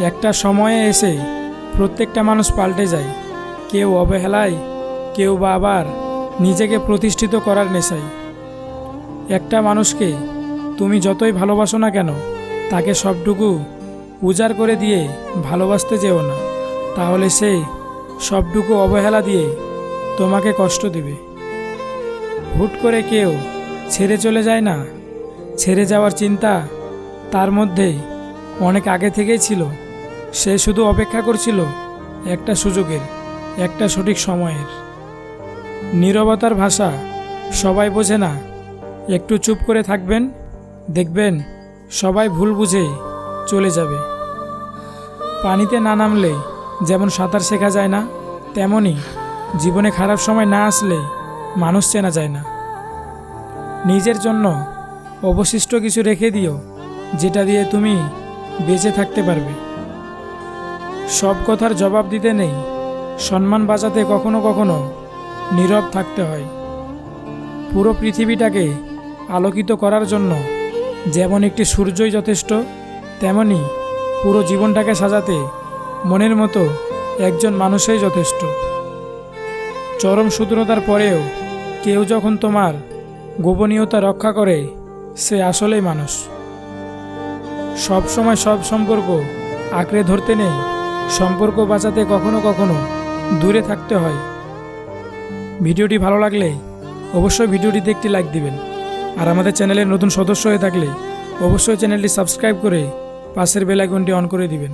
একটা সময়ে এসে প্রত্যেকটা মানুষ পাল্টে যায়। কেউ অবহেলায়, কেউ বা আবার নিজেকে প্রতিষ্ঠিত করার নেশায়। একটা মানুষকে তুমি যতই ভালোবাসো না কেন, তাকে সবটুকু উজাড় করে দিয়ে ভালোবাসতে যেও না। তাহলে সে সবটুকু অবহেলা দিয়ে তোমাকে কষ্ট দেবে। হুট করে কেউ ছেড়ে চলে যায় না? ছেড়ে যাওয়ার চিন্তা তার মধ্যে অনেক আগে থেকেই ছিল। সে শুধু অপেক্ষা করছিল একটা সুযোগের, একটা সঠিক সময়ের। নীরবতার ভাষা সবাই বোঝে না। একটু চুপ করে থাকবেন, দেখবেন সবাই ভুল বুঝে চলে যাবে। পানিতে না নামলে যেমন সাঁতার শেখা যায় না, তেমনই জীবনে খারাপ সময় না আসলে মানুষ চেনা যায় না। নিজের জন্য অবশিষ্ট কিছু রেখে দিও, যেটা দিয়ে তুমি বেঁচে থাকতে পারবে। সব কথার জবাব দিতে নেই, সম্মান বাঁচাতে কখনো কখনো নীরব থাকতে হয়। পুরো পৃথিবীটাকে আলোকিত করার জন্য যেমন একটি সূর্যই যথেষ্ট, তেমনি পুরো জীবনটাকে সাজাতে মনের মতো একজন মানুষই যথেষ্ট। চরম শূদ্রতার পরেও কেউ যখন তোমার গোপনীয়তা রক্ষা করে, সে আসলেই মানুষ। সব সময় সব সম্পর্ক আঁকড়ে ধরতে নেই। সম্পর্ক বাঁচাতে কখনো কখনো দূরে থাকতে হয়। ভিডিওটি ভালো লাগলে অবশ্যই ভিডিওটিতে একটি লাইক দিবেন। আর আমাদের চ্যানেলের নতুন সদস্য হয়ে থাকলে অবশ্যই চ্যানেলটি সাবস্ক্রাইব করে পাশের বেলাইকনটি অন করে দিবেন।